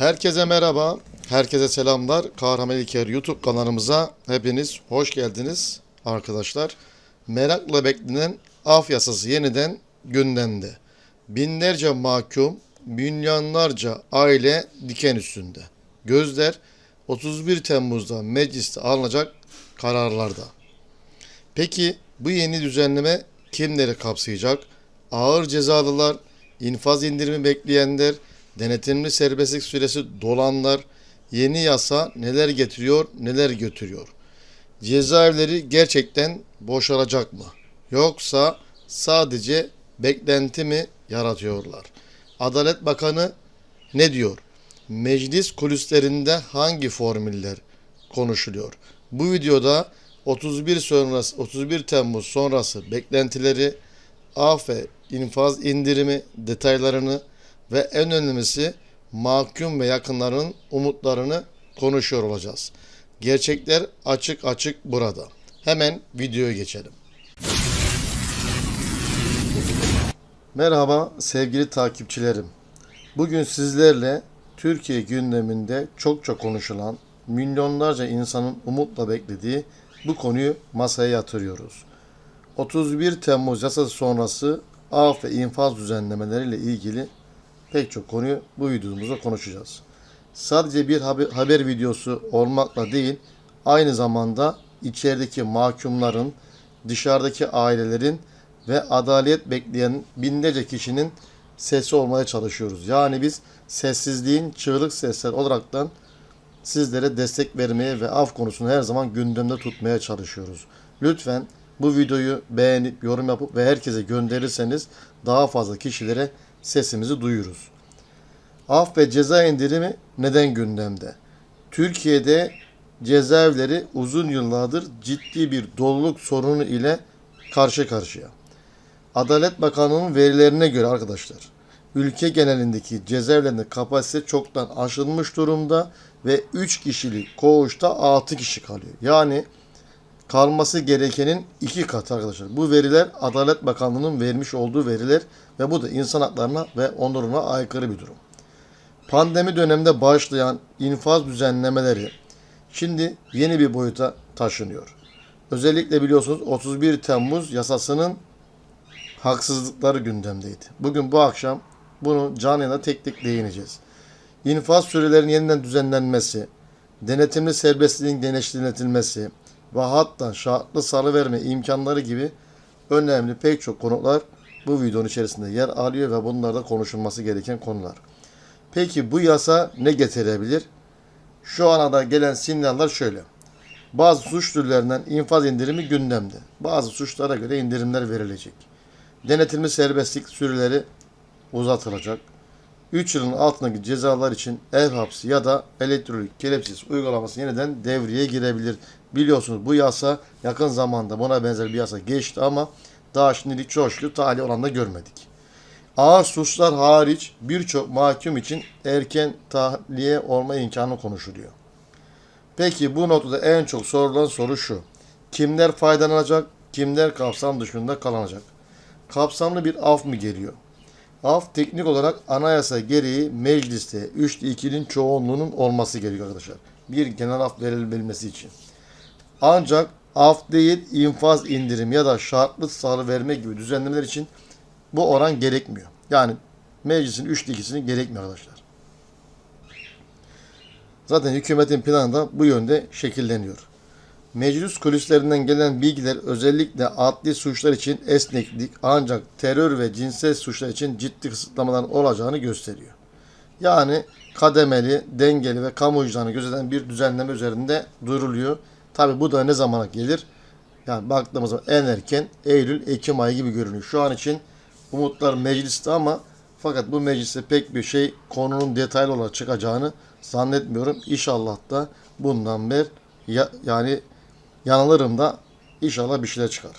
Herkese merhaba, herkese selamlar. Kahraman İlker YouTube kanalımıza hepiniz hoş geldiniz arkadaşlar. Merakla beklenen af yasası yeniden gündemde. Binlerce mahkum, milyonlarca aile diken üstünde. Gözler 31 Temmuz'da mecliste alınacak kararlarda. Peki bu yeni düzenleme kimleri kapsayacak? Ağır cezalılar, infaz indirimi bekleyenler, denetimli serbestlik süresi dolanlar, yeni yasa neler getiriyor, neler götürüyor? Cezaevleri gerçekten boşalacak mı? Yoksa sadece beklenti mi yaratıyorlar? Adalet Bakanı ne diyor? Meclis kulislerinde hangi formüller konuşuluyor? Bu videoda 31 sonrası 31 Temmuz sonrası beklentileri, af ve infaz indirimi detaylarını ve en önemlisi mahkum ve yakınlarının umutlarını konuşuyor olacağız. Gerçekler açık açık burada. Hemen videoya geçelim. Merhaba sevgili takipçilerim. Bugün sizlerle Türkiye gündeminde çokça konuşulan, milyonlarca insanın umutla beklediği bu konuyu masaya yatırıyoruz. 31 Temmuz yasası sonrası af ve infaz düzenlemeleriyle ilgili pek çok konuyu bu videomuzda konuşacağız. Sadece bir haber, haber videosu olmakla değil, aynı zamanda içerideki mahkumların, dışarıdaki ailelerin ve adalet bekleyen binlerce kişinin sesi olmaya çalışıyoruz. Yani biz sessizliğin çığlık sesler olaraktan sizlere destek vermeye ve af konusunu her zaman gündemde tutmaya çalışıyoruz. Lütfen bu videoyu beğenip yorum yapıp ve herkese gönderirseniz daha fazla kişilere sesimizi duyuruz. Af ve ceza indirimi neden gündemde? Türkiye'de cezaevleri uzun yıllardır ciddi bir doluluk sorunu ile karşı karşıya. Adalet Bakanlığı'nın verilerine göre arkadaşlar, ülke genelindeki cezaevlerinde kapasite çoktan aşılmış durumda ve 3 kişilik koğuşta 6 kişi kalıyor. Yani kalması gerekenin iki katı arkadaşlar. Bu veriler Adalet Bakanlığı'nın vermiş olduğu veriler ve bu da insan haklarına ve onuruna aykırı bir durum. Pandemi döneminde başlayan infaz düzenlemeleri şimdi yeni bir boyuta taşınıyor. Özellikle biliyorsunuz 31 Temmuz yasasının haksızlıkları gündemdeydi. Bugün bu akşam bunu canlı tek tek değineceğiz. İnfaz sürelerinin yeniden düzenlenmesi, denetimli serbestliğin genişletilmesi ve hatta şartlı salıverme imkanları gibi önemli pek çok konular bu videonun içerisinde yer alıyor ve bunlarda konuşulması gereken konular. Peki bu yasa ne getirebilir? Şu ana da gelen sinyaller şöyle. Bazı suç türlerinden infaz indirimi gündemde. Bazı suçlara göre indirimler verilecek. Denetimli serbestlik süreleri uzatılacak. 3 yılın altındaki cezalar için ev hapsi ya da elektronik kelepsiz uygulaması yeniden devreye girebilir. Biliyorsunuz bu yasa yakın zamanda buna benzer bir yasa geçti ama daha şimdilik çok şükür tahliye olan da görmedik. Ağır suçlar hariç birçok mahkum için erken tahliye olma imkanı konuşuluyor. Peki bu notada en çok sorulan soru şu. Kimler faydalanacak, kimler kapsam dışında kalacak? Kapsamlı bir af mı geliyor? Af teknik olarak anayasa gereği mecliste 3'te 2'nin çoğunluğunun olması gerekiyor arkadaşlar. Bir genel af verilmesi için. Ancak af değil infaz indirim ya da şartlı salı verme gibi düzenlemeler için bu oran gerekmiyor. Yani meclisin 3'te 2'sinin gerekmiyor arkadaşlar. Zaten hükümetin planı da bu yönde şekilleniyor. Meclis kulislerinden gelen bilgiler özellikle adli suçlar için esneklik ancak terör ve cinsel suçlar için ciddi kısıtlamaların olacağını gösteriyor. Yani kademeli, dengeli ve kamu vicdanı gözeten bir düzenleme üzerinde duruluyor. Tabi bu da ne zamana gelir? Yani baktığımız zaman en erken Eylül, Ekim ayı gibi görünüyor. Şu an için umutlar mecliste ama fakat bu mecliste pek bir şey konunun detaylı olarak çıkacağını zannetmiyorum. İnşallah da bundan bir ya, yani yanılırım da inşallah bir şeyler çıkar.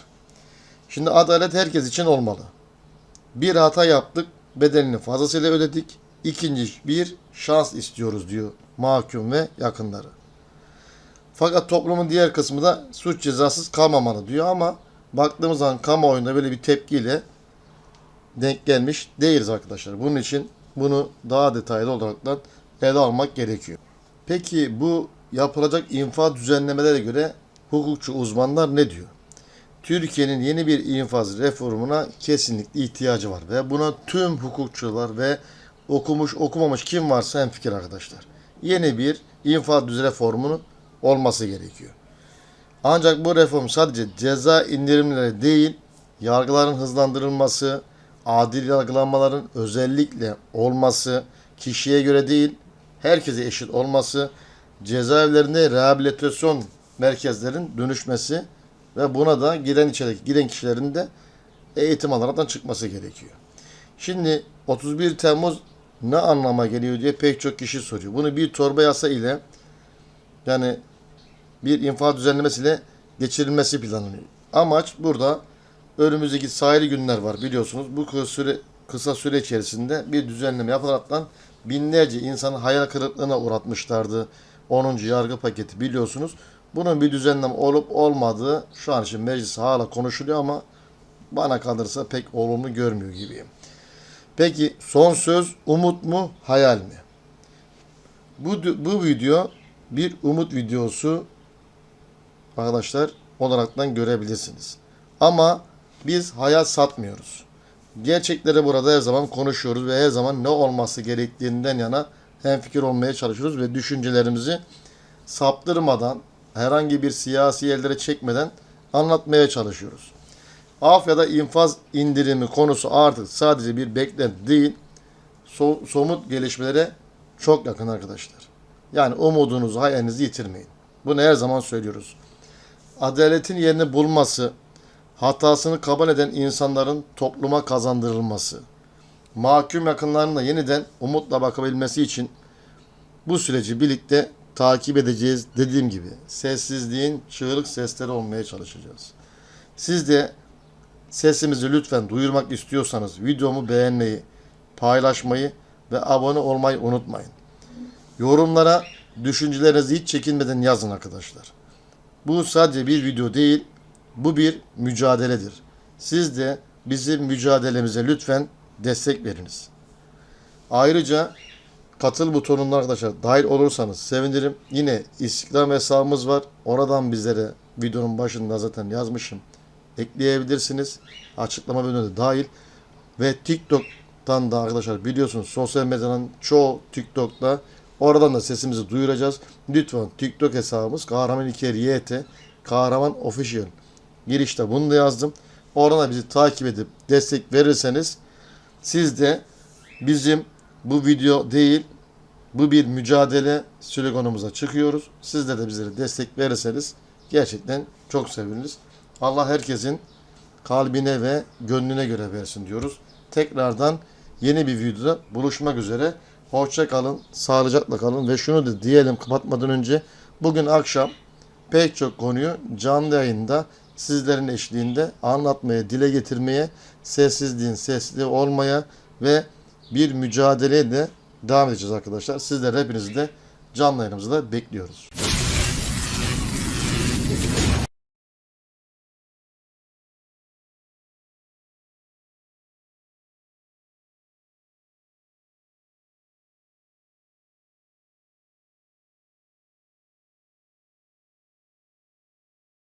Şimdi adalet herkes için olmalı. Bir hata yaptık, bedelini fazlasıyla ödedik. İkinci bir şans istiyoruz diyor mahkum ve yakınları. Fakat toplumun diğer kısmı da suç cezasız kalmamalı diyor ama baktığımız zaman kamuoyunda böyle bir tepkiyle denk gelmiş değiliz arkadaşlar. Bunun için bunu daha detaylı olarak ele almak gerekiyor. Peki bu yapılacak infaz düzenlemelere göre hukukçu uzmanlar ne diyor? Türkiye'nin yeni bir infaz reformuna kesinlikle ihtiyacı var ve buna tüm hukukçular ve okumuş okumamış kim varsa hemfikir arkadaşlar. Yeni bir infaz düzen reformunun olması gerekiyor. Ancak bu reform sadece ceza indirimleri değil, yargıların hızlandırılması, adil yargılanmaların özellikle olması, kişiye göre değil, herkese eşit olması, cezaevlerinde rehabilitasyon merkezlerin dönüşmesi ve buna da giren içerideki giren kişilerin de eğitim alaraktan çıkması gerekiyor. Şimdi 31 Temmuz ne anlama geliyor diye pek çok kişi soruyor. Bunu bir torba yasa ile yani bir infaz düzenlemesiyle geçirilmesi planlanıyor. Amaç burada önümüzdeki sahili günler var biliyorsunuz. Bu kısa süre, kısa süre içerisinde bir düzenleme yapılaraktan binlerce insanı hayal kırıklığına uğratmışlardı. 10. yargı paketi biliyorsunuz. Bunun bir düzenleme olup olmadığı şu an için meclis hala konuşuluyor ama bana kalırsa pek olumlu görmüyor gibiyim. Peki son söz umut mu hayal mi? Bu, bu video bir umut videosu arkadaşlar olaraktan görebilirsiniz. Ama biz hayal satmıyoruz. Gerçekleri burada her zaman konuşuyoruz ve her zaman ne olması gerektiğinden yana hemfikir olmaya çalışıyoruz ve düşüncelerimizi saptırmadan, herhangi bir siyasi yerlere çekmeden anlatmaya çalışıyoruz. Af ya da infaz indirimi konusu artık sadece bir beklenti değil, so- somut gelişmelere çok yakın arkadaşlar. Yani umudunuzu, hayalinizi yitirmeyin. Bunu her zaman söylüyoruz. Adaletin yerini bulması, hatasını kabul eden insanların topluma kazandırılması, mahkum yakınlarının yeniden umutla bakabilmesi için bu süreci birlikte takip edeceğiz. Dediğim gibi sessizliğin çığlık sesleri olmaya çalışacağız. Siz de sesimizi lütfen duyurmak istiyorsanız videomu beğenmeyi, paylaşmayı ve abone olmayı unutmayın. Yorumlara düşüncelerinizi hiç çekinmeden yazın arkadaşlar. Bu sadece bir video değil, bu bir mücadeledir. Siz de bizim mücadelemize lütfen destek veriniz. Ayrıca katıl butonuna arkadaşlar dahil olursanız sevinirim. Yine Instagram hesabımız var. Oradan bizlere videonun başında zaten yazmışım. Ekleyebilirsiniz. Açıklama bölümünde dahil. Ve TikTok'tan da arkadaşlar biliyorsunuz sosyal medyanın çoğu TikTok'ta oradan da sesimizi duyuracağız. Lütfen TikTok hesabımız Kahraman İlker YT Kahraman Official. Girişte bunu da yazdım. Oradan da bizi takip edip destek verirseniz siz de bizim bu video değil bu bir mücadele sloganımıza çıkıyoruz. Sizler de bizlere destek verirseniz gerçekten çok seviniriz. Allah herkesin kalbine ve gönlüne göre versin diyoruz. Tekrardan yeni bir videoda buluşmak üzere. Hoşça kalın, sağlıcakla kalın ve şunu da diyelim kapatmadan önce bugün akşam pek çok konuyu canlı yayında sizlerin eşliğinde anlatmaya, dile getirmeye, sessizliğin sesli olmaya ve bir mücadeleye de devam edeceğiz arkadaşlar. Sizler hepinizi de canlı yayınımızda bekliyoruz.